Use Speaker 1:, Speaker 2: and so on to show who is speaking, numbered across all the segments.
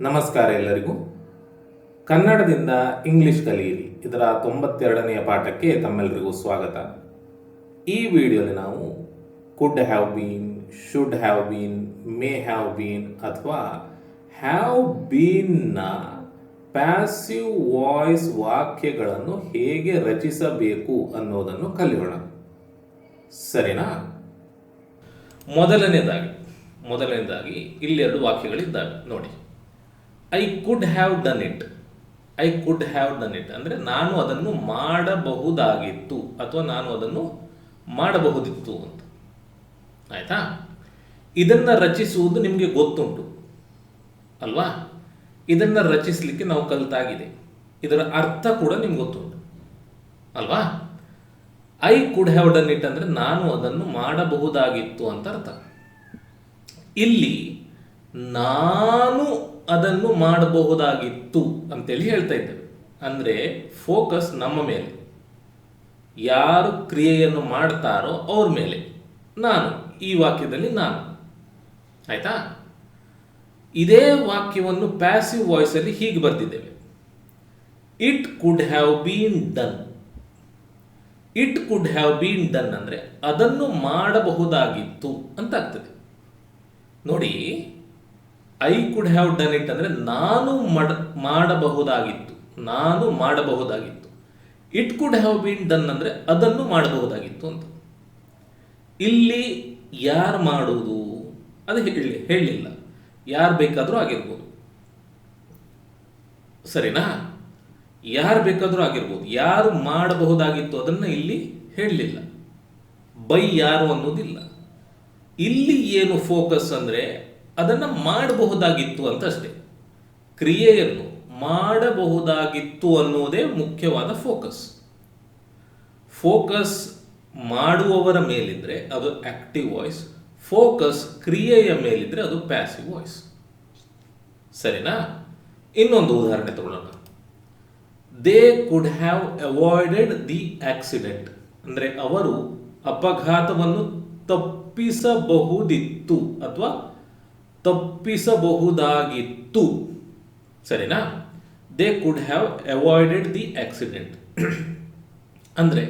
Speaker 1: ನಮಸ್ಕಾರ ಎಲ್ಲರಿಗೂ. ಕನ್ನಡದಿಂದ ಇಂಗ್ಲಿಷ್ ಕಲಿಯಿರಿ. ಇದರ ತೊಂಬತ್ತೆರಡನೆಯ ಪಾಠಕ್ಕೆ ತಮ್ಮೆಲ್ಲರಿಗೂ ಸ್ವಾಗತ. ಈ ವಿಡಿಯೋಲಿ ನಾವು could have been should have been may have been ಅಥವಾ ಹ್ಯಾವ್ ಬೀನ್ನ ಪ್ಯಾಸಿವ್ ವಾಯ್ಸ್ ವಾಕ್ಯಗಳನ್ನು ಹೇಗೆ ರಚಿಸಬೇಕು ಅನ್ನೋದನ್ನು ಕಲಿಯೋಣ. ಸರಿನಾ? ಮೊದಲನೇದಾಗಿ ಮೊದಲನೇದಾಗಿ ಇಲ್ಲಿ ಎರಡು ವಾಕ್ಯಗಳಿದ್ದಾವೆ. ನೋಡಿ. I could have done it I could have done it ಅಂದರೆ ನಾನು ಅದನ್ನು ಮಾಡಬಹುದಾಗಿತ್ತು ಅಥವಾ ನಾನು ಅದನ್ನು ಮಾಡಬಹುದಿತ್ತು ಅಂತ. ಆಯ್ತಾ? ಇದನ್ನು ರಚಿಸುವುದು ನಿಮಗೆ ಗೊತ್ತುಂಟು. ಅಲ್ವಾ? ಇದನ್ನು ರಚಿಸಲಿಕ್ಕೆ ನಾವು ಕಲಿತಾಗಿದೆ. ಇದರ ಅರ್ಥ ಕೂಡ ನಿಮ್ಗೆ ಗೊತ್ತುಂಟು. ಅಲ್ವಾ? I could have done it ಅಂದರೆ ನಾನು ಅದನ್ನು ಮಾಡಬಹುದಾಗಿತ್ತು ಅಂತ ಅರ್ಥ. ಇಲ್ಲಿ ನಾನು ಅದನ್ನು ಮಾಡಬಹುದಾಗಿತ್ತು ಅಂತೇಳಿ ಹೇಳ್ತಾ ಇದ್ದೇವೆ ಅಂದರೆ ಫೋಕಸ್ ನಮ್ಮ ಮೇಲೆ. ಯಾರು ಕ್ರಿಯೆಯನ್ನು ಮಾಡ್ತಾರೋ ಅವ್ರ ಮೇಲೆ. ನಾನು, ಈ ವಾಕ್ಯದಲ್ಲಿ ನಾನು. ಆಯ್ತಾ? ಇದೇ ವಾಕ್ಯವನ್ನು ಪ್ಯಾಸಿವ್ ವಾಯ್ಸಲ್ಲಿ ಹೀಗೆ ಬರೆದಿದ್ದೇವೆ. It could have been done it could have been done ಅಂದರೆ ಅದನ್ನು ಮಾಡಬಹುದಾಗಿತ್ತು ಅಂತ ಆಗ್ತದೆ. ನೋಡಿ I could have done it ಅಂದರೆ ನಾನು ಮಾಡ, ಮಾಡಬಹುದಾಗಿತ್ತು. ನಾನು ಮಾಡಬಹುದಾಗಿತ್ತು. It could have been done ಅಂದರೆ ಅದನ್ನು ಮಾಡಬಹುದಾಗಿತ್ತು ಅಂತ. ಇಲ್ಲಿ ಯಾರು ಮಾಡುವುದು ಅದು ಹೇಳಿ ಹೇಳಲಿಲ್ಲ ಯಾರು ಬೇಕಾದರೂ ಆಗಿರ್ಬೋದು. ಸರಿನಾ? ಯಾರು ಬೇಕಾದರೂ ಆಗಿರ್ಬೋದು. ಯಾರು ಮಾಡಬಹುದಾಗಿತ್ತು ಅದನ್ನು ಇಲ್ಲಿ ಹೇಳಲಿಲ್ಲ ಬೈ ಯಾರು ಅನ್ನೋದಿಲ್ಲ. ಇಲ್ಲಿ ಏನು ಫೋಕಸ್ ಅಂದರೆ ಅದನ್ನು ಮಾಡಬಹುದಾಗಿತ್ತು ಅಂತ ಅಷ್ಟೇ. ಕ್ರಿಯೆಯನ್ನು ಮಾಡಬಹುದಾಗಿತ್ತು ಅನ್ನುವುದೇ ಮುಖ್ಯವಾದ ಫೋಕಸ್. ಫೋಕಸ್ ಮಾಡುವವರ ಮೇಲಿದ್ರೆ ಅದು ಆಕ್ಟಿವ್ ವಾಯ್ಸ್, ಫೋಕಸ್ ಕ್ರಿಯೆಯ ಮೇಲಿದ್ರೆ ಅದು ಪ್ಯಾಸಿವ್ ವಾಯ್ಸ್. ಸರಿನಾ? ಇನ್ನೊಂದು ಉದಾಹರಣೆ ತಗೊಳ್ಳೋಣ. They could have avoided the accident ಅಂದರೆ ಅವರು ಅಪಘಾತವನ್ನು ತಪ್ಪಿಸಬಹುದಿತ್ತು ಅಥವಾ ತಪ್ಪಿಸಬಹುದಾಗಿತ್ತು. ಸರಿನಾ? They could have avoided the accident ಅಂದರೆ,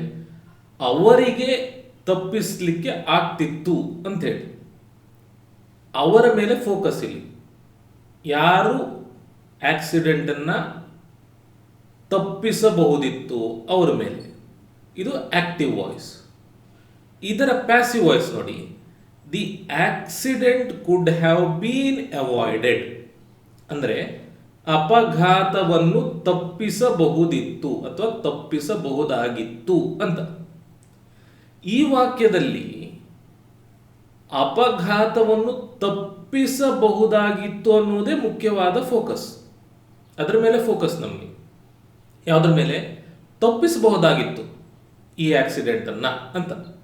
Speaker 1: ಅವರಿಗೆ ತಪ್ಪಿಸಲಿಕ್ಕೆ ಆಗ್ತಿತ್ತು ಅಂತೇಳಿ ಅವರ ಮೇಲೆ ಫೋಕಸ್ ಇಲ್ಲಿ ಯಾರು ಆಕ್ಸಿಡೆಂಟನ್ನು ತಪ್ಪಿಸಬಹುದಿತ್ತು ಅವರ ಮೇಲೆ? ಇದು ಆಕ್ಟಿವ್ ವಾಯ್ಸ್ ಇದರ ಪ್ಯಾಸಿವ್ ವಾಯ್ಸ್ ನೋಡಿ. The accident could have been avoided ಅಂದರೆ ಅಪಘಾತವನ್ನು ತಪ್ಪಿಸಬಹುದಿತ್ತು ಅಥವಾ ತಪ್ಪಿಸಬಹುದಾಗಿತ್ತು ಅಂತ. ಈ ವಾಕ್ಯದಲ್ಲಿ ಅಪಘಾತವನ್ನು ತಪ್ಪಿಸಬಹುದಾಗಿತ್ತು ಅನ್ನೋದೇ ಮುಖ್ಯವಾದ ಫೋಕಸ್ ಅದರ ಮೇಲೆ ಫೋಕಸ್ ನಮಗೆ. ಯಾವುದ್ರ ಮೇಲೆ? ತಪ್ಪಿಸಬಹುದಾಗಿತ್ತು ಈ ಆಕ್ಸಿಡೆಂಟನ್ನು ಅಂತ.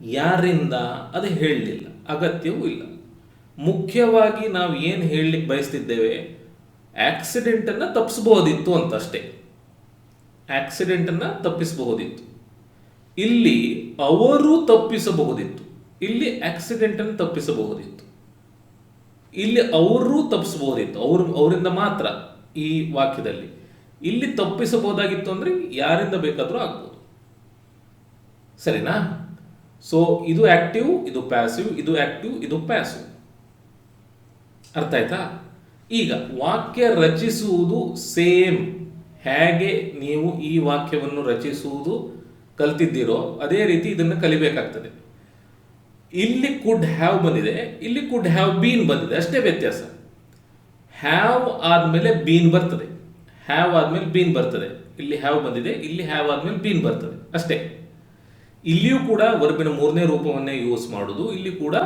Speaker 1: ಯಾರಿಂದ ಅದು ಹೇಳಲಿಲ್ಲ. ಅಗತ್ಯವೂ ಇಲ್ಲ. ಮುಖ್ಯವಾಗಿ ನಾವು ಏನು ಹೇಳಲಿಕ್ಕೆ ಬಯಸ್ತಿದ್ದೇವೆ? ಆಕ್ಸಿಡೆಂಟನ್ನು ತಪ್ಪಿಸಬಹುದಿತ್ತು ಅಂತಷ್ಟೇ. ಆಕ್ಸಿಡೆಂಟನ್ನು ತಪ್ಪಿಸಬಹುದಿತ್ತು. ಇಲ್ಲಿ ಅವರು ತಪ್ಪಿಸಬಹುದಿತ್ತು. ಇಲ್ಲಿ ಆಕ್ಸಿಡೆಂಟನ್ನು ತಪ್ಪಿಸಬಹುದಿತ್ತು. ಇಲ್ಲಿ ಅವರು ತಪ್ಪಿಸಬಹುದಿತ್ತು. ಅವರು, ಅವರಿಂದ ಮಾತ್ರ ಈ ವಾಕ್ಯದಲ್ಲಿ. ಇಲ್ಲಿ ತಪ್ಪಿಸಬಹುದಾಗಿತ್ತು ಅಂದರೆ ಯಾರಿಂದ ಬೇಕಾದರೂ ಆಗ್ಬೋದು. ಸರಿನಾ? ಸೊ ಇದು ಆಕ್ಟಿವ್ ಇದು ಪ್ಯಾಸಿವ್ ಇದು ಆಕ್ಟಿವ್ ಇದು ಪ್ಯಾಸಿವ್ ಅರ್ಥ ಆಯ್ತಾ? ಈಗ ವಾಕ್ಯ ರಚಿಸುವುದು ಸೇಮ್ ಹೇಗೆ ನೀವು ಈ ವಾಕ್ಯವನ್ನು ರಚಿಸುವುದು ಕಲ್ತಿದ್ದೀರೋ, ಅದೇ ರೀತಿ ಇದನ್ನು ಕಲಿಬೇಕಾಗ್ತದೆ. ಇಲ್ಲಿ ಕುಡ್ ಹ್ಯಾವ್ ಬಂದಿದೆ, ಇಲ್ಲಿ ಕುಡ್ ಹ್ಯಾವ್ ಬೀನ್ ಬಂದಿದೆ, ಅಷ್ಟೇ ವ್ಯತ್ಯಾಸ. ಹ್ಯಾವ್ ಆದಮೇಲೆ ಬೀನ್ ಬರ್ತದೆ. ಹ್ಯಾವ್ ಆದಮೇಲೆ ಬೀನ್ ಬರ್ತದೆ. ಇಲ್ಲಿ ಹ್ಯಾವ್ ಬಂದಿದೆ, ಇಲ್ಲಿ ಹ್ಯಾವ್ ಆದಮೇಲೆ ಬೀನ್ ಬರ್ತದೆ, ಅಷ್ಟೇ. ಇಲ್ಲಿಯೂ ಕೂಡ ವರ್ಬಿನ ಮೂರನೇ ರೂಪವನ್ನೇ ಯೂಸ್ ಮಾಡೋದು, ಇಲ್ಲಿ ಕೂಡ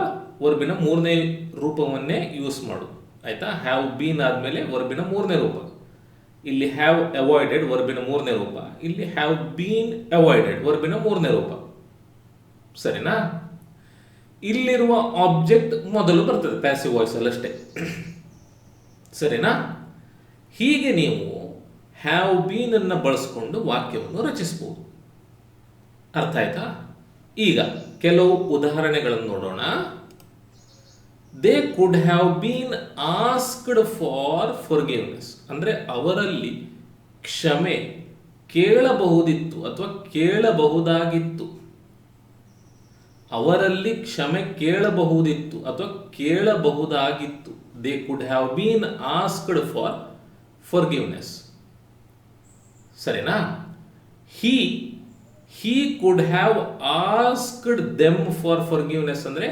Speaker 1: ವರ್ಬಿನ ಮೂರನೇ ರೂಪವನ್ನೇ ಯೂಸ್ ಮಾಡೋದು. ಆಯ್ತಾ? ಹ್ಯಾವ್ ಬೀನ್ ಆದಮೇಲೆ ವರ್ಬಿನ ಮೂರನೇ ರೂಪ. ಇಲ್ಲಿ ಹ್ಯಾವ್ ಅವಾಯ್ಡೆಡ್ ವರ್ಬಿನ ಮೂರನೇ ರೂಪ. ಇಲ್ಲಿ ಹ್ಯಾವ್ ಬೀನ್ ಅವಾಯ್ಡೆಡ್ ವರ್ಬಿನ ಮೂರನೇ ರೂಪ. ಸರಿನಾ? ಇಲ್ಲಿರುವ ಆಬ್ಜೆಕ್ಟ್ ಮೊದಲು ಬರ್ತದೆ ಪ್ಯಾಸಿವ್ ವಾಯ್ಸ್ ಅಲ್ಲಷ್ಟೇ ಸರಿನಾ? ಹೀಗೆ ನೀವು ಹ್ಯಾವ್ ಬೀನ್ ಅನ್ನು ಬಳಸಿಕೊಂಡು ವಾಕ್ಯವನ್ನು ರಚಿಸಬಹುದು. ಅರ್ಥ ಆಯ್ತಾ? ಈಗ ಕೆಲವು ಉದಾಹರಣೆಗಳನ್ನು ನೋಡೋಣ. They could have been asked for forgiveness ಅಂದರೆ ಅವರಲ್ಲಿ ಕ್ಷಮೆ ಕೇಳಬಹುದಿತ್ತು ಅಥವಾ ಕೇಳಬಹುದಾಗಿತ್ತು. ಅವರಲ್ಲಿ ಕ್ಷಮೆ ಕೇಳಬಹುದಿತ್ತು ಅಥವಾ ಕೇಳಬಹುದಾಗಿತ್ತು. They could have been asked for forgiveness ಸರಿನಾ? He he could have asked them for forgiveness ಅಂದರೆ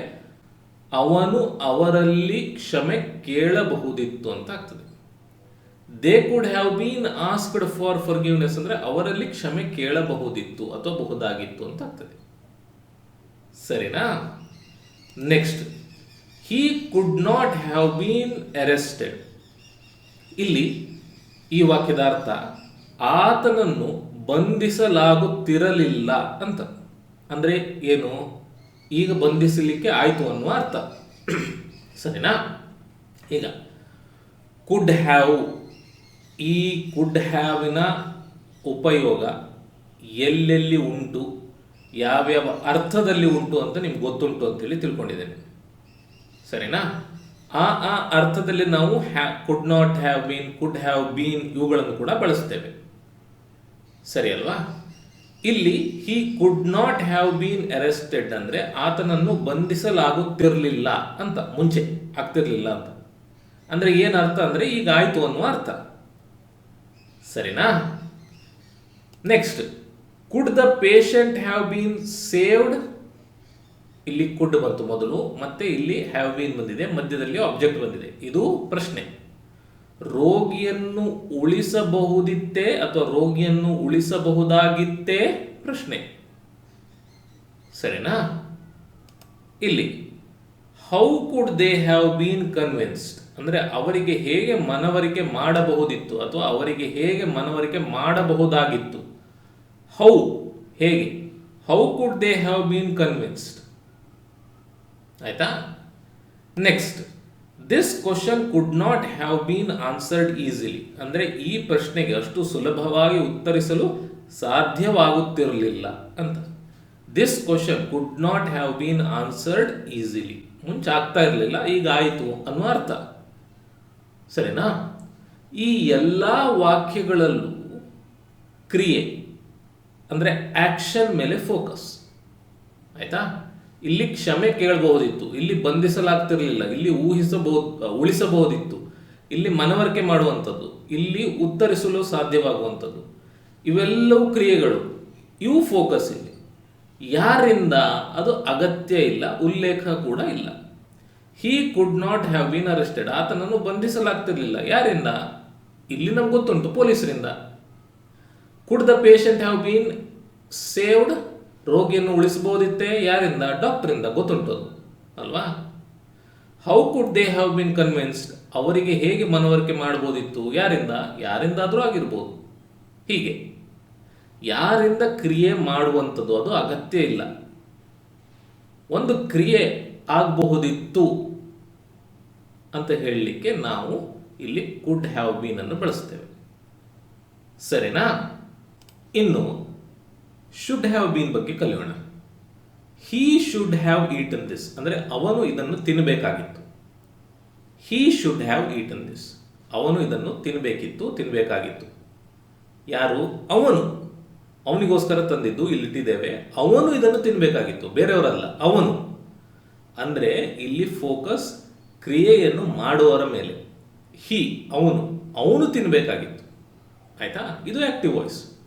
Speaker 1: ಅವನು ಅವರಲ್ಲಿ ಕ್ಷಮೆ ಕೇಳಬಹುದಿತ್ತು ಅಂತ ಆಗ್ತದೆ. They could have been asked for forgiveness ಅಂದರೆ ಅವರಲ್ಲಿ ಕ್ಷಮೆ ಕೇಳಬಹುದಿತ್ತು ಅಥವಾ ಬಹುದಾಗಿತ್ತು ಅಂತ ಆಗ್ತದೆ. ಸರಿನಾ? Next he could not have been arrested ಇಲ್ಲಿ ಈ ವಾಕ್ಯದ ಅರ್ಥ, ಆತನನ್ನು ಬಂಧಿಸಲಾಗುತ್ತಿರಲಿಲ್ಲ ಅಂತ. ಅಂದರೆ ಏನು? ಈಗ ಬಂಧಿಸಲಿಕ್ಕೆ ಆಯಿತು ಅನ್ನುವ ಅರ್ಥ. ಸರಿನಾ? ಈಗ ಕುಡ್ ಹ್ಯಾವ್ ಈ ಕುಡ್ ಹ್ಯಾವಿನ ಉಪಯೋಗ ಎಲ್ಲೆಲ್ಲಿ ಉಂಟು? ಯಾವ್ಯಾವ ಅರ್ಥದಲ್ಲಿ ಉಂಟು ಅಂತ ನಿಮ್ಗೆ ಗೊತ್ತುಂಟು ಅಂತೇಳಿ ತಿಳ್ಕೊಂಡಿದ್ದೇನೆ. ಸರಿನಾ? ಆ ಆ ಅರ್ಥದಲ್ಲಿ ನಾವು ಹ್ಯಾ could not have been could have been ಇವುಗಳನ್ನು ಕೂಡ ಬಳಸ್ತೇವೆ. ಸರಿ ಅಲ್ವಾ? ಇಲ್ಲಿ he could not have been arrested ಅಂದರೆ ಆತನನ್ನು ಬಂಧಿಸಲಾಗುತ್ತಿರಲಿಲ್ಲ ಅಂತ, ಮುಂಚೆ ಆಗ್ತಿರ್ಲಿಲ್ಲ ಅಂತ. ಅಂದರೆ ಏನು ಅರ್ಥ ಅಂದ್ರೆ ಈಗ ಆಯಿತು ಅನ್ನುವ ಅರ್ಥ. ಸರಿನಾ? Next could the patient have been saved ಇಲ್ಲಿ ಕುಡ್ ಬಂತು ಮೊದಲು, ಮತ್ತೆ ಇಲ್ಲಿ ಹ್ಯಾವ್ ಬೀನ್ ಬಂದಿದೆ, ಮಧ್ಯದಲ್ಲಿ ಆಬ್ಜೆಕ್ಟ್ ಬಂದಿದೆ. ಇದು ಪ್ರಶ್ನೆ. ರೋಗಿಯನ್ನು ಉಳಿಸಬಹುದಿತ್ತೇ ಅಥವಾ ರೋಗಿಯನ್ನು ಉಳಿಸಬಹುದಾಗಿತ್ತೇ? ಪ್ರಶ್ನೆ. ಸರಿನಾ? ಇಲ್ಲಿ how could they have been convinced ಅಂದರೆ ಅವರಿಗೆ ಹೇಗೆ ಮನವರಿಕೆ ಮಾಡಬಹುದಿತ್ತು ಅಥವಾ ಅವರಿಗೆ ಹೇಗೆ ಮನವರಿಕೆ ಮಾಡಬಹುದಾಗಿತ್ತು? ಹೌ ಹೇಗೆ? How could they have been convinced ಆಯ್ತಾ? Next this question could not have been answered easily ಅಂದರೆ ಈ ಪ್ರಶ್ನೆಗೆ ಅಷ್ಟು ಸುಲಭವಾಗಿ ಉತ್ತರಿಸಲು ಸಾಧ್ಯವಾಗುತ್ತಿರಲಿಲ್ಲ ಅಂತ. This question could not have been answered easily ಮುಂಚೆ ಆಗ್ತಾ ಇರಲಿಲ್ಲ, ಈಗ ಆಯಿತು ಅನ್ನುವ ಅರ್ಥ. ಸರಿನಾ? ಈ ಎಲ್ಲ ವಾಕ್ಯಗಳಲ್ಲೂ ಕ್ರಿಯೆ, ಅಂದರೆ ಆ್ಯಕ್ಷನ್ ಮೇಲೆ ಫೋಕಸ್ ಆಯ್ತಾ? ಇಲ್ಲಿ ಕ್ಷಮೆ ಕೇಳಬಹುದಿತ್ತು, ಇಲ್ಲಿ ಬಂಧಿಸಲಾಗ್ತಿರಲಿಲ್ಲ, ಇಲ್ಲಿ ಊಹಿಸಬಹುದು, ಉಳಿಸಬಹುದಿತ್ತು, ಇಲ್ಲಿ ಮನವರಿಕೆ ಮಾಡುವಂಥದ್ದು, ಇಲ್ಲಿ ಉತ್ತರಿಸಲು ಸಾಧ್ಯವಾಗುವಂಥದ್ದು. ಇವೆಲ್ಲವೂ ಕ್ರಿಯೆಗಳು, ಇವು ಫೋಕಸ್ ಇಲ್ಲಿ. ಯಾರಿಂದ ಅದು ಅಗತ್ಯ ಇಲ್ಲ, ಉಲ್ಲೇಖ ಕೂಡ ಇಲ್ಲ. He could not have been arrested ಆತನನ್ನು ಬಂಧಿಸಲಾಗ್ತಿರಲಿಲ್ಲ. ಯಾರಿಂದ? ಇಲ್ಲಿ ನಮ್ಗೆ ಗೊತ್ತುಂಟು, ಪೊಲೀಸರಿಂದ. Could the patient have been saved ರೋಗಿಯನ್ನು ಉಳಿಸಬಹುದಿತ್ತೇ? ಯಾರಿಂದ? ಡಾಕ್ಟರಿಂದ. ಗೊತ್ತುಂಟದು ಅಲ್ವಾ? How could they have been convinced ಅವರಿಗೆ ಹೇಗೆ ಮನವರಿಕೆ ಮಾಡಬಹುದಿತ್ತು? ಯಾರಿಂದ? ಯಾರಿಂದಾದರೂ ಆಗಿರ್ಬೋದು. ಹೀಗೆ. ಯಾರಿಂದ ಕ್ರಿಯೆ ಮಾಡುವಂಥದ್ದು ಅದು ಅಗತ್ಯ ಇಲ್ಲ. ಒಂದು ಕ್ರಿಯೆ ಆಗಬಹುದಿತ್ತು ಅಂತ ಹೇಳಲಿಕ್ಕೆ ನಾವು ಇಲ್ಲಿ ಕುಡ್ ಹ್ಯಾವ್ ಬೀನ್ ಅನ್ನು ಬಳಸ್ತೇವೆ. ಸರಿನಾ? ಇನ್ನು ಶುಡ್ ಹ್ಯಾವ್ ಬೀನ್ ಬಗ್ಗೆ ಕಲಿಯೋಣ. He should have eaten this ಅಂದರೆ ಅವನು ಇದನ್ನು ತಿನ್ನಬೇಕಾಗಿತ್ತು he should have eaten this ಅವನು ಇದನ್ನು ತಿನ್ನಬೇಕಿತ್ತು ತಿನ್ನಬೇಕಾಗಿತ್ತು ಯಾರು? ಅವನು. ಅವನಿಗೋಸ್ಕರ ತಂದಿದ್ದು ಇಲ್ಲಿಟ್ಟಿದ್ದೇವೆ. ಅವನು ಇದನ್ನು ತಿನ್ನಬೇಕಾಗಿತ್ತು ಬೇರೆಯವರಲ್ಲ, ಅವನು. ಅಂದರೆ ಇಲ್ಲಿ ಫೋಕಸ್ ಕ್ರಿಯೆಯನ್ನು ಮಾಡುವವರ ಮೇಲೆ. ಹಿ ಅವನು. ಅವನು ತಿನ್ನಬೇಕಾಗಿತ್ತು ಆಯಿತಾ? ಇದು ಆ್ಯಕ್ಟಿವ್ ವಾಯ್ಸ್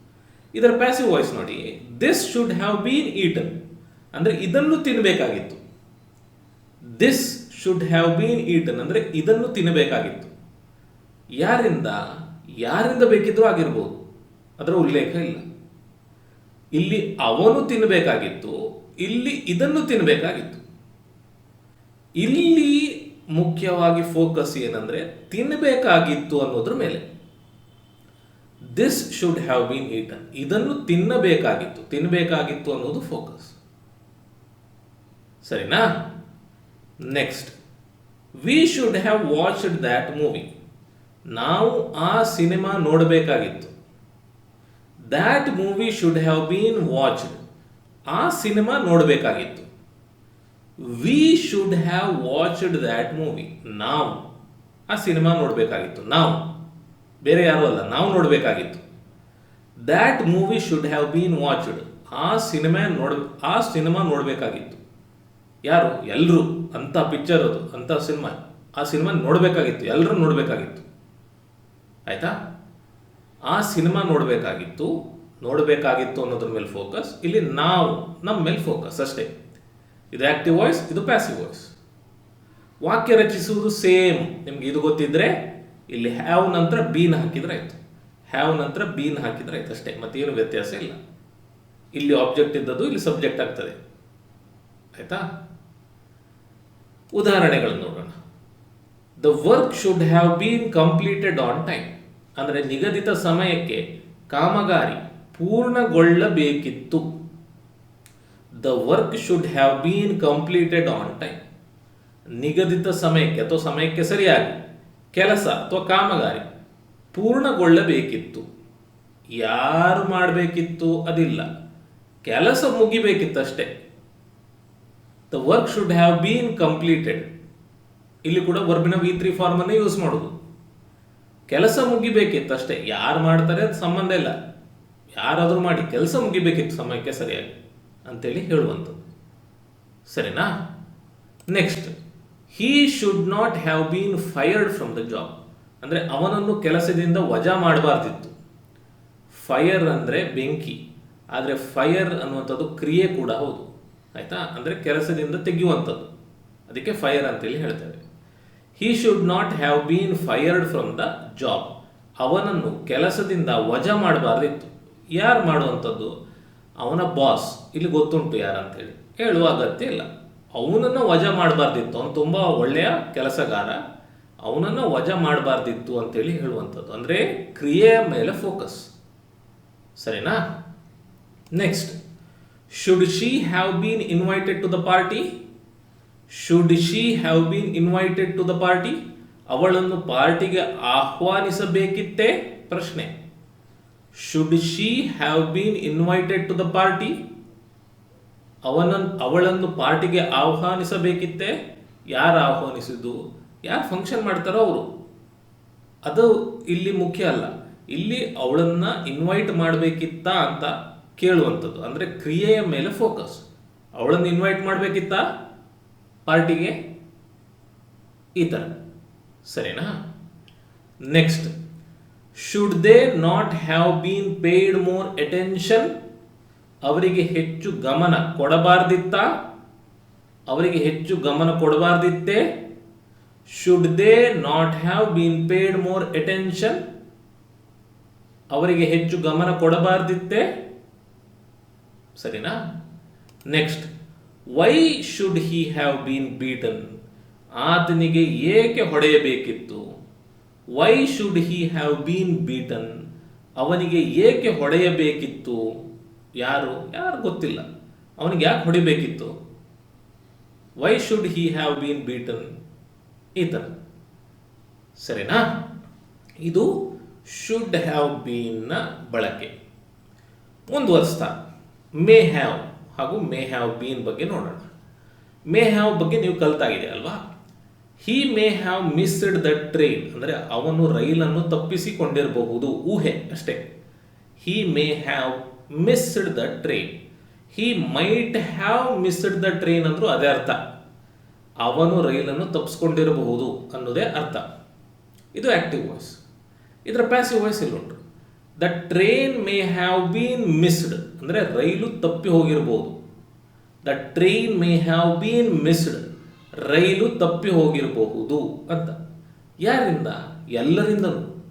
Speaker 1: ಇದರ ಪ್ಯಾಸಿವ್ ವಾಯ್ಸ್ ನೋಡಿ this should have been eaten ಅಂದರೆ ಇದನ್ನು ತಿನ್ನಬೇಕಾಗಿತ್ತು this should have been eaten ಅಂದರೆ ಇದನ್ನು ತಿನ್ನಬೇಕಾಗಿತ್ತು ಯಾರಿಂದ? ಯಾರಿಂದ ಬೇಕಿದ್ರೂ ಆಗಿರ್ಬೋದು. ಅದರ ಉಲ್ಲೇಖ ಇಲ್ಲ. ಇಲ್ಲಿ ಅವನು ತಿನ್ನಬೇಕಾಗಿತ್ತು ಇಲ್ಲಿ ಇದನ್ನು ತಿನ್ನಬೇಕಾಗಿತ್ತು ಇಲ್ಲಿ ಮುಖ್ಯವಾಗಿ ಫೋಕಸ್ ಏನಂದ್ರೆ ತಿನ್ನಬೇಕಾಗಿತ್ತು ಅನ್ನೋದ್ರ ಮೇಲೆ. This should have been eaten ಇದನ್ನು ತಿನ್ನಬೇಕಾಗಿತ್ತು. ತಿನ್ನಬೇಕಾಗಿತ್ತು ಅನ್ನೋದು ಫೋಕಸ್ ಸರಿನಾ? Next we should have watched that movie ನಾವು ಆ ಸಿನಿಮಾ ನೋಡಬೇಕಾಗಿತ್ತು. That movie should have been watched ಆ ಸಿನಿಮಾ ನೋಡಬೇಕಾಗಿತ್ತು. We should have watched that movie ನಾವು ಆ ಸಿನಿಮಾ ನೋಡಬೇಕಾಗಿತ್ತು. ನಾವು. ಬೇರೆ ಯಾರೂ ಅಲ್ಲ, ನಾವು ನೋಡಬೇಕಾಗಿತ್ತು. That movie should have been watched ಆ ಸಿನಿಮಾ ನೋಡ್, ಆ ಸಿನಿಮಾ ನೋಡಬೇಕಾಗಿತ್ತು. ಯಾರು? ಎಲ್ಲರೂ ಅಂಥ ಪಿಕ್ಚರ್ ಅದು ಅಂಥ ಸಿನಿಮಾ. ಆ ಸಿನಿಮಾ ನೋಡಬೇಕಾಗಿತ್ತು. ಎಲ್ಲರೂ ನೋಡಬೇಕಾಗಿತ್ತು. ಆಯಿತಾ? ಆ ಸಿನಿಮಾ ನೋಡಬೇಕಾಗಿತ್ತು. ನೋಡಬೇಕಾಗಿತ್ತು ಅನ್ನೋದ್ರ ಮೇಲೆ ಫೋಕಸ್ ಇಲ್ಲಿ ನಾವು, ನಮ್ಮ ಮೇಲೆ ಫೋಕಸ್ ಅಷ್ಟೇ. ಇದು ಆ್ಯಕ್ಟಿವ್ ವಾಯ್ಸ್ ಇದು ಪ್ಯಾಸಿವ್ ವಾಯ್ಸ್ ವಾಕ್ಯ ರಚಿಸುವುದು ಸೇಮ್ ನಿಮ್ಗೆ ಇದು ಗೊತ್ತಿದ್ರೆ ಇಲ್ಲಿ ಹ್ಯಾವ್ ನಂತರ ಬೀನ್ ಹಾಕಿದ್ರೆ ಆಯ್ತು. ಹ್ಯಾವ್ ನಂತರ ಬೀನ್ ಹಾಕಿದ್ರೆ ಆಯ್ತು ಅಷ್ಟೇ, ಮತ್ತೇನು ವ್ಯತ್ಯಾಸ ಇಲ್ಲ. ಇಲ್ಲಿ ಆಬ್ಜೆಕ್ಟ್ ಇದ್ದದ್ದು ಇಲ್ಲಿ ಸಬ್ಜೆಕ್ಟ್ ಆಗ್ತದೆ. ಆಯ್ತಾ? ಉದಾಹರಣೆಗಳನ್ನು ನೋಡೋಣ. The work should have been completed on time ಅಂದರೆ ನಿಗದಿತ ಸಮಯಕ್ಕೆ ಕಾಮಗಾರಿ ಪೂರ್ಣಗೊಳ್ಳಬೇಕಿತ್ತು. The work should have been completed on time ನಿಗದಿತ ಸಮಯಕ್ಕೆ ಅಥವಾ ಸಮಯಕ್ಕೆ ಸರಿಯಾಗಿ ಕೆಲಸ, ಅಥವಾ ಕಾಮಗಾರಿ ಪೂರ್ಣಗೊಳ್ಳಬೇಕಿತ್ತು. ಯಾರು ಮಾಡಬೇಕಿತ್ತು ಅದಿಲ್ಲ. ಕೆಲಸ ಮುಗಿಬೇಕಿತ್ತಷ್ಟೇ. The work should have been completed ಇಲ್ಲಿ ಕೂಡ ವರ್ಬಿನ ವಿ ತ್ರೀ ಫಾರ್ಮನ್ನು ಯೂಸ್ ಮಾಡೋದು. ಕೆಲಸ ಮುಗಿಬೇಕಿತ್ತು ಅಷ್ಟೇ ಯಾರು ಮಾಡ್ತಾರೆ ಅದು ಸಂಬಂಧ ಇಲ್ಲ. ಯಾರಾದರೂ ಮಾಡಿ ಕೆಲಸ ಮುಗಿಬೇಕಿತ್ತು ಸಮಯಕ್ಕೆ ಸರಿಯಾಗಿ. ಅಂತೇಳಿ ಹೇಳುವಂಥದ್ದು. ಸರಿನಾ? Next he should not have been fired from the job ಅಂದರೆ ಅವನನ್ನು ಕೆಲಸದಿಂದ ವಜಾ ಮಾಡಬಾರ್ದಿತ್ತು. ಫೈರ್ ಅಂದರೆ ಬೆಂಕಿ. ಆದರೆ ಫೈರ್ ಅನ್ನುವಂಥದ್ದು ಕ್ರಿಯೆ ಕೂಡ ಹೌದು. ಆಯಿತಾ? ಅಂದರೆ ಕೆಲಸದಿಂದ ತೆಗೆಯುವಂಥದ್ದು. ಅದಕ್ಕೆ ಫೈರ್ ಅಂತೇಳಿ ಹೇಳ್ತೇವೆ he should not have been fired from the job ಅವನನ್ನು ಕೆಲಸದಿಂದ ವಜಾ ಮಾಡಬಾರ್ದಿತ್ತು. ಯಾರು ಮಾಡುವಂಥದ್ದು? ಅವನ ಬಾಸ್ ಇಲ್ಲಿ ಗೊತ್ತುಂಟು ಯಾರಂತೇಳಿ ಹೇಳುವ ಅಗತ್ಯ ಇಲ್ಲ. ಅವನನ್ನು ವಜಾ ಮಾಡಬಾರ್ದಿತ್ತು. ಅವನು ತುಂಬ ಒಳ್ಳೆಯ ಕೆಲಸಗಾರ. ಅವನನ್ನು ವಜಾ ಮಾಡಬಾರ್ದಿತ್ತು ಅಂತೇಳಿ ಹೇಳುವಂಥದ್ದು. ಅಂದರೆ ಕ್ರಿಯೆಯ ಮೇಲೆ ಫೋಕಸ್ ಸರಿನಾ? Next should she have been invited to the party should she have been invited to the party ಅವಳನ್ನು ಪಾರ್ಟಿಗೆ ಆಹ್ವಾನಿಸಬೇಕಿತ್ತೇ? ಪ್ರಶ್ನೆ. Should she have been invited to the party ಅವನನ್ನು ಅವಳನ್ನು ಪಾರ್ಟಿಗೆ ಆಹ್ವಾನಿಸಬೇಕಿತ್ತೇ. ಯಾರು ಆಹ್ವಾನಿಸಿದ್ದು? ಯಾರು ಫಂಕ್ಷನ್ ಮಾಡ್ತಾರೋ ಅವರು. ಅದು ಇಲ್ಲಿ ಮುಖ್ಯ ಅಲ್ಲ. ಇಲ್ಲಿ ಅವಳನ್ನ ಇನ್ವೈಟ್ ಮಾಡಬೇಕಿತ್ತ ಅಂತ ಕೇಳುವಂಥದ್ದು. ಅಂದರೆ ಕ್ರಿಯೆಯ ಮೇಲೆ ಫೋಕಸ್ ಅವಳನ್ನು ಇನ್ವೈಟ್ ಮಾಡಬೇಕಿತ್ತ? ಪಾರ್ಟಿಗೆ? ಈ ಥರ ಸರಿನಾ? Next should they not have been paid more attention ಅವರಿಗೆ ಹೆಚ್ಚು ಗಮನ ಕೊಡಬಾರ್ದಿತ್ತ, ಅವರಿಗೆ ಹೆಚ್ಚು ಗಮನ ಕೊಡಬಾರ್ದಿತ್ತೆ. Should they not have been paid more attention ಅವರಿಗೆ ಹೆಚ್ಚು ಗಮನ ಕೊಡಬಾರ್ದಿತ್ತೆ. ಸರಿನಾ? Next why should he have been beaten ಆತನಿಗೆ ಏಕೆ ಹೊಡೆಯಬೇಕಿತ್ತು? Why should he have been beaten ಅವನಿಗೆ ಏಕೆ ಹೊಡೆಯಬೇಕಿತ್ತು? ಯಾರು? ಯಾರು ಗೊತ್ತಿಲ್ಲ. ಅವನಿಗೆ ಯಾಕೆ ಹೊಡಿಬೇಕಿತ್ತು? Why should he have been beaten ಈ ಥರ ಸರಿನಾ? ಇದು ಶುಡ್ ಹ್ಯಾವ್ ಬೀನ್ನ ಬಳಕೆ. ಮುಂದುವರಿಸ್ತಾ ಮೇ ಹ್ಯಾವ್ ಹಾಗೂ ಮೇ ಹ್ಯಾವ್ ಬೀನ್ ಬಗ್ಗೆ ನೋಡೋಣ. ಮೇ ಹ್ಯಾವ್ ಬಗ್ಗೆ ನೀವು ಕಲ್ತಾಗಿದೆ ಅಲ್ವಾ? He may have missed the train ಅಂದರೆ ಅವನು ರೈಲನ್ನು ತಪ್ಪಿಸಿಕೊಂಡಿರಬಹುದು. ಊಹೆ ಅಷ್ಟೇ. He may have missed the train he might have missed the train ಅಂದರೂ ಅದೇ ಅರ್ಥ. ಅವನು ರೈಲನ್ನು ತಪ್ಪಿಸ್ಕೊಂಡಿರಬಹುದು ಅನ್ನೋದೇ ಅರ್ಥ. ಇದು ಆಕ್ಟಿವ್ ವಾಯ್ಸ್ ಇದರ passive voice ಇಲ್ಲುಂಟು the train may have been missed ಅಂದರೆ ರೈಲು ತಪ್ಪಿ ಹೋಗಿರಬಹುದು. The train may have been missed ರೈಲು ತಪ್ಪಿ ಹೋಗಿರಬಹುದು ಅಂತ. ಯಾರಿಂದ? ಎಲ್ಲರಿಂದನೂ.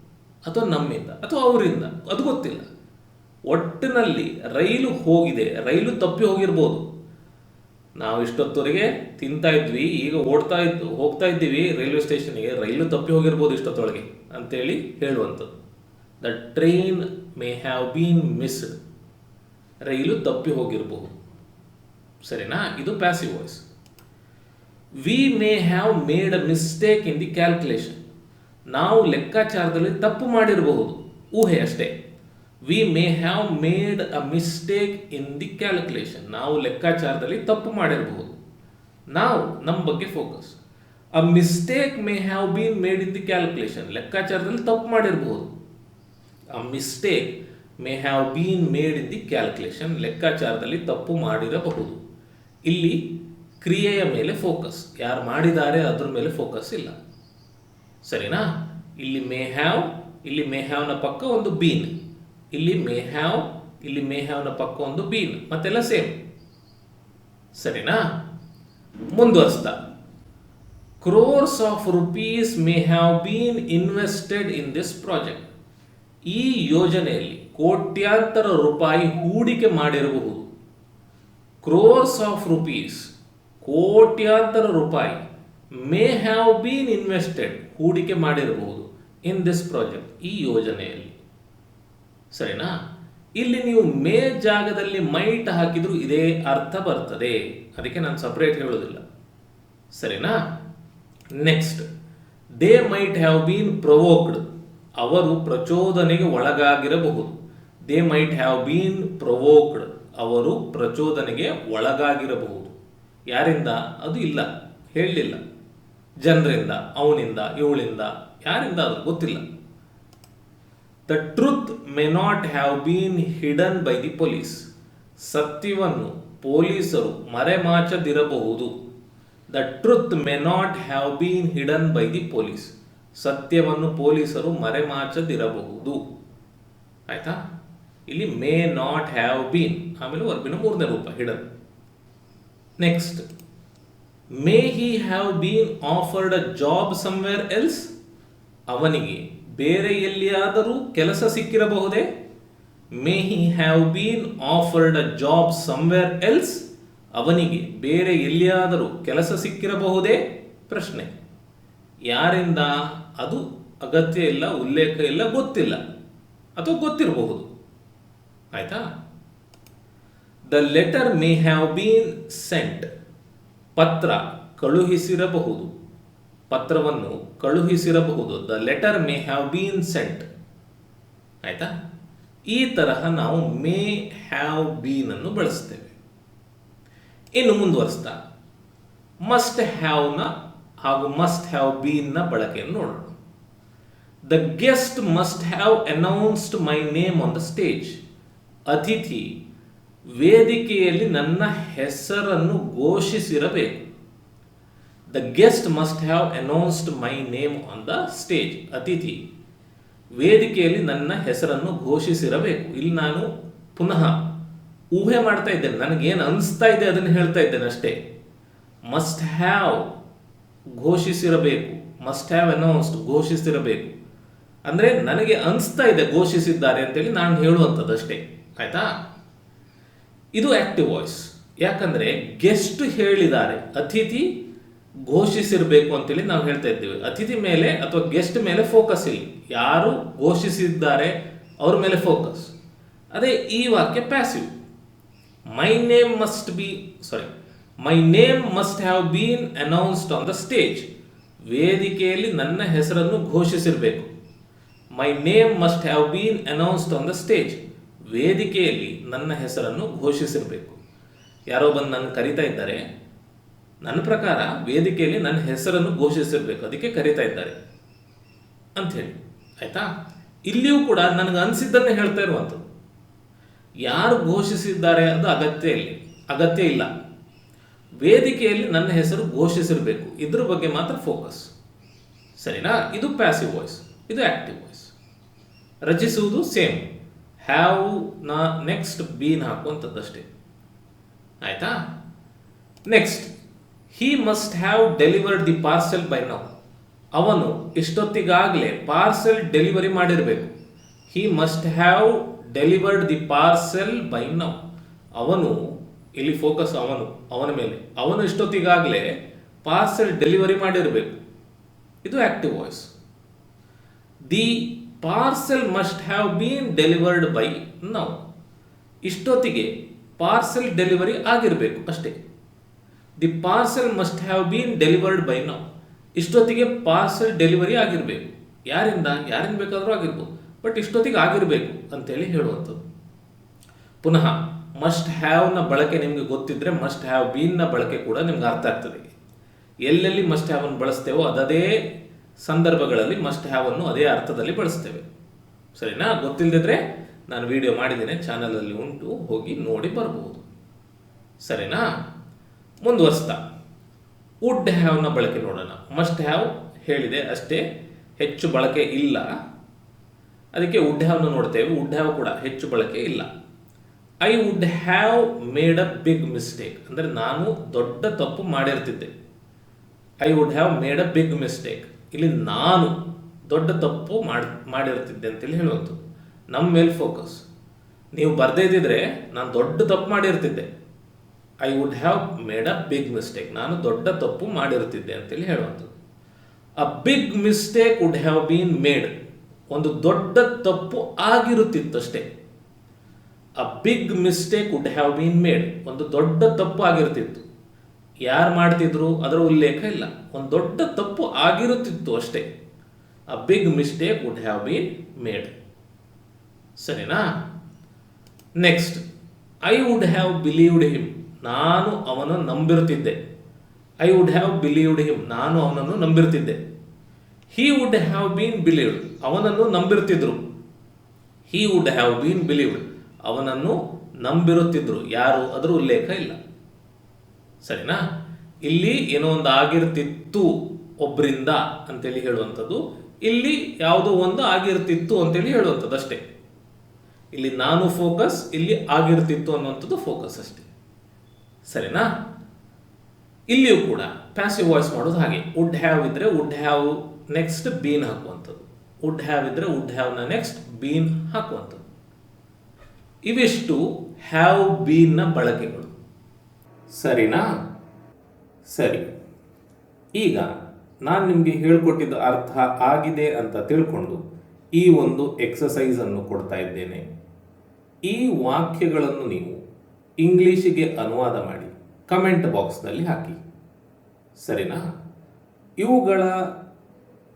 Speaker 1: ಅಥವಾ ನಮ್ಮಿಂದ? ಅಥವಾ ಅವರಿಂದ? ಅದು ಗೊತ್ತಿಲ್ಲ. ಒಟ್ಟಿನಲ್ಲಿ ರೈಲು ಹೋಗಿದೆ, ರೈಲು ತಪ್ಪಿ ಹೋಗಿರ್ಬೋದು. ನಾವು ಇಷ್ಟೊತ್ತವರೆಗೆ ತಿಂತಾ ಇದ್ವಿ, ಈಗ ಓಡ್ತಾ ಇದ್ದು ಹೋಗ್ತಾ ಇದ್ದೀವಿ ರೈಲ್ವೆ ಸ್ಟೇಷನ್ಗೆ ರೈಲು ತಪ್ಪಿ ಹೋಗಿರ್ಬೋದು ಇಷ್ಟೊತ್ತೊಳಗೆ ಅಂತೇಳಿ ಹೇಳುವಂಥದ್ದು. The train may have been missed. ರೈಲು ತಪ್ಪಿ ಹೋಗಿರಬಹುದು ಸರಿನಾ? ಇದು passive voice. We may have made a mistake in the calculation. ನಾವು ಲೆಕ್ಕಾಚಾರದಲ್ಲಿ ತಪ್ಪು ಮಾಡಿರಬಹುದು. ಊಹೆ ಅಷ್ಟೇ. We may have made a mistake in the calculation ನಾವು ಲೆಕ್ಕಾಚಾರದಲ್ಲಿ ತಪ್ಪು ಮಾಡಿರಬಹುದು. ನಾವು ನಮ್ಮ ಬಗ್ಗೆ focus a mistake may have been made in the calculation ಲೆಕ್ಕಾಚಾರದಲ್ಲಿ ತಪ್ಪು ಮಾಡಿರಬಹುದು. A mistake may have been made in the calculation ಲೆಕ್ಕಾಚಾರದಲ್ಲಿ ತಪ್ಪು ಮಾಡಿರಬಹುದು. ಇಲ್ಲಿ ಕ್ರಿಯೆಯ ಮೇಲೆ ಫೋಕಸ್ ಯಾರು ಮಾಡಿದ್ದಾರೆ ಅದ್ರ ಮೇಲೆ ಫೋಕಸ್ ಇಲ್ಲ. ಸರಿನಾ? ಇಲ್ಲಿ ಮೇ ಹ್ಯಾವ್ ಇಲ್ಲಿ ಮೇ ಹ್ಯಾವ್ನ ಪಕ್ಕ ಒಂದು ಬೀನ್ ಇಲ್ಲಿ ಮೇ ಹ್ಯಾವ್, ಇಲ್ಲಿ ಮೇ ಹ್ಯಾವ್ನ ಪಕ್ಕ ಒಂದು ಬೀನ್, ಮತ್ತೆಲ್ಲ ಸೇಮ್. ಸರಿನಾ? ಮುಂದುವರಿಸ್ತಾ crores of rupees may have been invested in this project ಈ ಯೋಜನೆಯಲ್ಲಿ ಕೋಟ್ಯಾಂತರ ರೂಪಾಯಿ ಹೂಡಿಕೆ ಮಾಡಿರಬಹುದು. ಕ್ರೋರ್ಸ್ ಆಫ್ ರುಪೀಸ್ ಕೋಟ್ಯಾಂತರ ರೂಪಾಯಿ ಮೇ ಹ್ಯಾವ್ ಬೀನ್ ಇನ್ವೆಸ್ಟೆಡ್, ಹೂಡಿಕೆ ಮಾಡಿರಬಹುದು ಇನ್ ದಿಸ್ ಪ್ರಾಜೆಕ್ಟ್ ಈ ಯೋಜನೆಯಲ್ಲಿ. ಸರಿನಾ? ಇಲ್ಲಿ ನೀವು ಮೇ ಜಾಗದಲ್ಲಿ ಮೈಟ್ ಹಾಕಿದ್ರು ಇದೇ ಅರ್ಥ ಬರ್ತದೆ. ಅದಕ್ಕೆ ನಾನು ಸಪ್ರೇಟ್ ಹೇಳೋದಿಲ್ಲ ಸರಿನಾ? Next they might have been provoked ಅವರು ಪ್ರಚೋದನೆಗೆ ಒಳಗಾಗಿರಬಹುದು. They might have been provoked ಅವರು ಪ್ರಚೋದನೆಗೆ ಒಳಗಾಗಿರಬಹುದು. ಯಾರಿಂದ? ಅದು ಇಲ್ಲ. ಹೇಳಲಿಲ್ಲ. ಜನರಿಂದ, ಅವನಿಂದ, ಇವಳಿಂದ, ಯಾರಿಂದ ಅದು ಗೊತ್ತಿಲ್ಲ. The truth may not have been hidden by the police ಸತ್ಯವನ್ನು ಪೊಲೀಸರು ಮರೆಮಾಚದಿರಬಹುದು. The truth may not have been hidden by the police ಸತ್ಯವನ್ನು ಪೊಲೀಸರು ಮರೆಮಾಚದಿರಬಹುದು. ಆಯ್ತಾ? ಇಲ್ಲಿ ಮೇ ನಾಟ್ ಹ್ಯಾವ್ ಬೀನ್ ಆಮೇಲೆ ವರ್ಬಿನ ಮೂರನೇ ರೂಪ hidden next may he have been offered a job somewhere else ಅವನಿಗೆ ಬೇರೆ ಎಲ್ಲಿಯಾದರೂ ಕೆಲಸ ಸಿಕ್ಕಿರಬಹುದೇ? May he have been offered a job somewhere else ಅವನಿಗೆ ಬೇರೆ ಎಲ್ಲಿಯಾದರೂ ಕೆಲಸ ಸಿಕ್ಕಿರಬಹುದೇ? ಪ್ರಶ್ನೆ. ಯಾರಿಂದ? ಅದು ಅಗತ್ಯ ಇಲ್ಲ, ಉಲ್ಲೇಖ ಇಲ್ಲ, ಗೊತ್ತಿಲ್ಲ. ಅಥವಾ ಗೊತ್ತಿರಬಹುದು. ಆಯ್ತಾ? The letter may have been sent ಪತ್ರ ಕಳುಹಿಸಿರಬಹುದು. ಪತ್ರವನ್ನು ಕಳುಹಿಸಿರಬಹುದು. The letter may have been sent ಆಯ್ತಾ? ಈ ತರಹ ನಾವು ಮೇ ಹ್ಯಾವ್ ಬೀನ್ ಅನ್ನು ಬಳಸ್ತೇವೆ. ಇನ್ನು ಮುಂದುವರಿಸ್ತಾ. ಮಸ್ಟ್ ಹ್ಯಾವ್ನ ಹಾಗೂ ಮಸ್ಟ್ ಹ್ಯಾವ್ ಬೀನ್ನ ಬಳಕೆಯನ್ನು ನೋಡೋಣ. The guest must have announced my name on the stage ಅತಿಥಿ ವೇದಿಕೆಯಲ್ಲಿ ನನ್ನ ಹೆಸರನ್ನು ಘೋಷಿಸಿರಬೇಕು. The guest must have announced my name on the stage ಅತಿಥಿ ವೇದಿಕೆಯಲ್ಲಿ ನನ್ನ ಹೆಸರನ್ನು ಘೋಷಿಸಿರಬೇಕು. ಇಲ್ಲಿ ನಾನು ಪುನಃ ಊಹೆ ಮಾಡ್ತಾ ಇದ್ದೇನೆ. ನನಗೇನು ಅನಿಸ್ತಾ ಇದೆ ಅದನ್ನು ಹೇಳ್ತಾ ಇದ್ದೇನೆ ಅಷ್ಟೇ. ಮಸ್ಟ್ ಹ್ಯಾವ್ ಘೋಷಿಸಿರಬೇಕು. ಮಸ್ಟ್ ಹ್ಯಾವ್ ಅನೌನ್ಸ್ಡ್ ಘೋಷಿಸಿರಬೇಕು. ಅಂದರೆ ನನಗೆ ಅನಿಸ್ತಾ ಇದೆ ಘೋಷಿಸಿದ್ದಾರೆ ಅಂತೇಳಿ ನಾನು ಹೇಳುವಂಥದ್ದು ಅಷ್ಟೇ. ಆಯ್ತಾ? ಇದು ಆಕ್ಟಿವ್ ವಾಯ್ಸ್ ಯಾಕಂದರೆ ಗೆಸ್ಟ್ ಹೇಳಿದ್ದಾರೆ. ಅತಿಥಿ ಘೋಷಿಸಿರಬೇಕು ಅಂತೇಳಿ ನಾವು ಹೇಳ್ತಾ ಇದ್ದೇವೆ. ಅತಿಥಿ ಮೇಲೆ ಅಥವಾ ಗೆಸ್ಟ್ ಮೇಲೆ ಫೋಕಸ್ ಇಲ್ಲಿ. ಯಾರು ಘೋಷಿಸಿದ್ದಾರೆ, ಅವ್ರ ಮೇಲೆ ಫೋಕಸ್ ಅದೇ ಈ ವಾಕ್ಯ passive my name must be sorry my name must have been announced on the stage ವೇದಿಕೆಯಲ್ಲಿ ನನ್ನ ಹೆಸರನ್ನು ಘೋಷಿಸಿರಬೇಕು. My name must have been announced on the stage ವೇದಿಕೆಯಲ್ಲಿ ನನ್ನ ಹೆಸರನ್ನು ಘೋಷಿಸಿರಬೇಕು. ಯಾರೋ ಬಂದು ನನ್ನ ಕರಿತಾ ಇದ್ದಾರೆ ನನ್ನ ಪ್ರಕಾರ ವೇದಿಕೆಯಲ್ಲಿ ನನ್ನ ಹೆಸರನ್ನು ಘೋಷಿಸಿರ್ಬೇಕು. ಅದಕ್ಕೆ ಕರಿತಾ ಇದ್ದಾರೆ ಅಂಥೇಳಿ ಆಯ್ತಾ? ಇಲ್ಲಿಯೂ ಕೂಡ ನನಗೆ ಅನಿಸಿದ್ದನ್ನೇ ಹೇಳ್ತಾ ಇರುವಂಥದ್ದು. ಯಾರು ಘೋಷಿಸಿದ್ದಾರೆ ಅದು ಅಗತ್ಯ ಇಲ್ಲಿ. ಅಗತ್ಯ ಇಲ್ಲ. ವೇದಿಕೆಯಲ್ಲಿ ನನ್ನ ಹೆಸರು ಘೋಷಿಸಿರಬೇಕು. ಇದ್ರ ಬಗ್ಗೆ ಮಾತ್ರ ಫೋಕಸ್ ಸರಿನಾ? ಇದು ಪ್ಯಾಸಿವ್ ವಾಯ್ಸ್ ಇದು ಆಕ್ಟಿವ್ ವಾಯ್ಸ್ ರಚಿಸುವುದು ಸೇಮ್ ಹ್ಯಾವ್ನ ನೆಕ್ಸ್ಟ್ ಬೀನ್ ಹಾಕುವಂಥದ್ದಷ್ಟೇ. ಆಯಿತಾ? Next he must have delivered the parcel by now ಅವನು ಇಷ್ಟೊತ್ತಿಗಾಗಲೇ ಪಾರ್ಸೆಲ್ ಡೆಲಿವರಿ ಮಾಡಿರಬೇಕು. He must have delivered the parcel by now ಅವನು, ಇಲ್ಲಿ ಫೋಕಸ್ ಅವನು, ಅವನ ಮೇಲೆ. ಅವನು ಇಷ್ಟೊತ್ತಿಗಾಗಲೇ ಪಾರ್ಸೆಲ್ ಡೆಲಿವರಿ ಮಾಡಿರಬೇಕು. ಇದು active voice the parcel must have been delivered by now ಇಷ್ಟೊತ್ತಿಗೆ ಪಾರ್ಸೆಲ್ ಡೆಲಿವರಿ ಆಗಿರಬೇಕು, ಅಷ್ಟೇ. The parcel must have been delivered by now ಇಷ್ಟೊತ್ತಿಗೆ ಪಾರ್ಸೆಲ್ ಡೆಲಿವರಿ ಆಗಿರಬೇಕು. ಯಾರಿಂದ? ಯಾರಿಂದ ಬೇಕಾದರೂ ಆಗಿರ್ಬೋದು. ಬಟ್ ಇಷ್ಟೊತ್ತಿಗೆ ಆಗಿರಬೇಕು ಅಂತೇಳಿ ಹೇಳುವಂಥದ್ದು. ಪುನಃ ಮಸ್ಟ್ ಹ್ಯಾವ್ನ ಬಳಕೆ ನಿಮಗೆ ಗೊತ್ತಿದ್ದರೆ ಮಸ್ಟ್ ಹ್ಯಾವ್ ಬೀನ್ನ ಬಳಕೆ ಕೂಡ ನಿಮ್ಗೆ ಅರ್ಥ ಆಗ್ತದೆ. ಎಲ್ಲೆಲ್ಲಿ ಮಸ್ಟ್ ಹ್ಯಾವನ್ನು ಬಳಸ್ತೇವೋ ಅದದೇ ಸಂದರ್ಭಗಳಲ್ಲಿ ಮಸ್ಟ್ ಹ್ಯಾವನ್ನು ಅದೇ ಅರ್ಥದಲ್ಲಿ ಬಳಸ್ತೇವೆ. ಸರಿನಾ? ಗೊತ್ತಿಲ್ಲದಿದ್ರೆ ನಾನು ವಿಡಿಯೋ ಮಾಡಿದ್ದೇನೆ ಚಾನಲಲ್ಲಿ ಉಂಟು, ಹೋಗಿ ನೋಡಿ ಬರಬಹುದು ಸರಿನಾ? ಮುಂದುವರಿಸ್ತಾ. ವುಡ್ ಹ್ಯಾವ್ನ ಬಳಕೆ ನೋಡೋಣ. ಮಸ್ಟ್ ಹ್ಯಾವ್ ಹೇಳಿದೆ ಅಷ್ಟೇ. ಹೆಚ್ಚು ಬಳಕೆ ಇಲ್ಲ. ಅದಕ್ಕೆ ವುಡ್ ಹ್ಯಾವ್ನ ನೋಡ್ತೇವೆ. ವುಡ್ ಹ್ಯಾವ್ ಕೂಡ ಹೆಚ್ಚು ಬಳಕೆ ಇಲ್ಲ. I would have made a big mistake ಅಂದರೆ ನಾನು ದೊಡ್ಡ ತಪ್ಪು ಮಾಡಿರ್ತಿದ್ದೆ. I would have made a big mistake ಇಲ್ಲಿ ನಾನು ದೊಡ್ಡ ತಪ್ಪು ಮಾಡಿ, ಮಾಡಿರ್ತಿದ್ದೆ ಅಂತೇಳಿ ಹೇಳುವಂಥದ್ದು. ನಮ್ಮ ಮೇಲೆ ಫೋಕಸ್ ನೀವು ಬರ್ದೇ ಇದ್ದಿದ್ರೆ ನಾನು ದೊಡ್ಡ ತಪ್ಪು ಮಾಡಿರ್ತಿದ್ದೆ. I would have made a big mistake ನಾನು ದೊಡ್ಡ ತಪ್ಪು ಮಾಡಿರುತ್ತಿದ್ದೆ ಅಂತೇಳಿ ಹೇಳುವಂಥದ್ದು. A big mistake would have been made ಒಂದು ದೊಡ್ಡ ತಪ್ಪು ಆಗಿರುತ್ತಿತ್ತಷ್ಟೇ. A big mistake would have been made ಒಂದು ದೊಡ್ಡ ತಪ್ಪು ಆಗಿರ್ತಿತ್ತು. ಯಾರು ಮಾಡ್ತಿದ್ರು? ಅದರ ಉಲ್ಲೇಖ ಇಲ್ಲ. ಒಂದು ದೊಡ್ಡ ತಪ್ಪು ಆಗಿರುತ್ತಿತ್ತು ಅಷ್ಟೇ. A big mistake would have been made ಸರಿನಾ? Next I would have believed him ನಾನು ಅವನನ್ನು ನಂಬಿರ್ತಿದ್ದೆ I would have believed him ನಾನು ಅವನನ್ನು ನಂಬಿರ್ತಿದ್ದೆ he would have been believed ಅವನನ್ನು ನಂಬಿರ್ತಿದ್ರು he would have been believed ಅವನನ್ನು ನಂಬಿರುತ್ತಿದ್ರು. ಯಾರು? ಅದರ ಉಲ್ಲೇಖ ಇಲ್ಲ. ಸರಿನಾ? ಇಲ್ಲಿ ಏನೋ ಒಂದು ಆಗಿರ್ತಿತ್ತು ಒಬ್ಬರಿಂದ ಅಂತೇಳಿ ಹೇಳುವಂಥದ್ದು. ಇಲ್ಲಿ ಯಾವುದೋ ಒಂದು ಆಗಿರ್ತಿತ್ತು ಅಂತೇಳಿ ಹೇಳುವಂಥದ್ದು ಅಷ್ಟೇ. ಇಲ್ಲಿ ನಾನು ಫೋಕಸ್ ಇಲ್ಲಿ ಆಗಿರ್ತಿತ್ತು ಅನ್ನುವಂಥದ್ದು ಫೋಕಸ್ ಅಷ್ಟೇ. ಸರಿನಾ? ಇಲ್ಲಿಯೂ ಕೂಡ ಪ್ಯಾಸಿವ್ ವಾಯ್ಸ್ ಮಾಡೋದು ಹಾಗೆ. ವುಡ್ ಹ್ಯಾವ್ ಇದ್ರೆ ವುಡ್ ಹ್ಯಾವ್ ನೆಕ್ಸ್ಟ್ ಬೀನ್ ಹಾಕುವಂಥದ್ದು. ವುಡ್ ಹ್ಯಾವ್ ಇದ್ರೆ ವುಡ್ ಹ್ಯಾವ್ನ ನೆಕ್ಸ್ಟ್ ಬೀನ್ ಹಾಕುವಂಥದ್ದು. ಇವೆಷ್ಟು ಹ್ಯಾವ್ ಬೀನ್ನ ಬಳಕೆಗಳು. ಸರಿನಾ? ಸರಿ. ಈಗ ನಾನು ನಿಮಗೆ ಹೇಳ್ಕೊಟ್ಟಿದ್ದ ಅರ್ಥ ಆಗಿದೆ ಅಂತ ತಿಳ್ಕೊಂಡು ಈ ಒಂದು ಎಕ್ಸಸೈಸ್ ಅನ್ನು ಕೊಡ್ತಾ ಇದ್ದೇನೆ. ಈ ವಾಕ್ಯಗಳನ್ನು ನೀವು ಇಂಗ್ಲಿಷಿಗೆ ಅನುವಾದ ಮಾಡಿ ಕಮೆಂಟ್ ಬಾಕ್ಸ್ನಲ್ಲಿ ಹಾಕಿ. ಸರಿನಾ? ಇವುಗಳ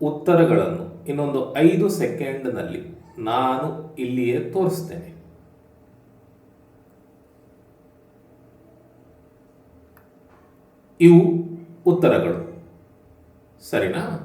Speaker 1: ಉತ್ತರಗಳನ್ನು ಇನ್ನೊಂದು ಐದು ಸೆಕೆಂಡ್ನಲ್ಲಿ ನಾನು ಇಲ್ಲಿಯೇ ತೋರಿಸ್ತೇನೆ. ಇವು ಉತ್ತರಗಳು. ಸರಿನಾ?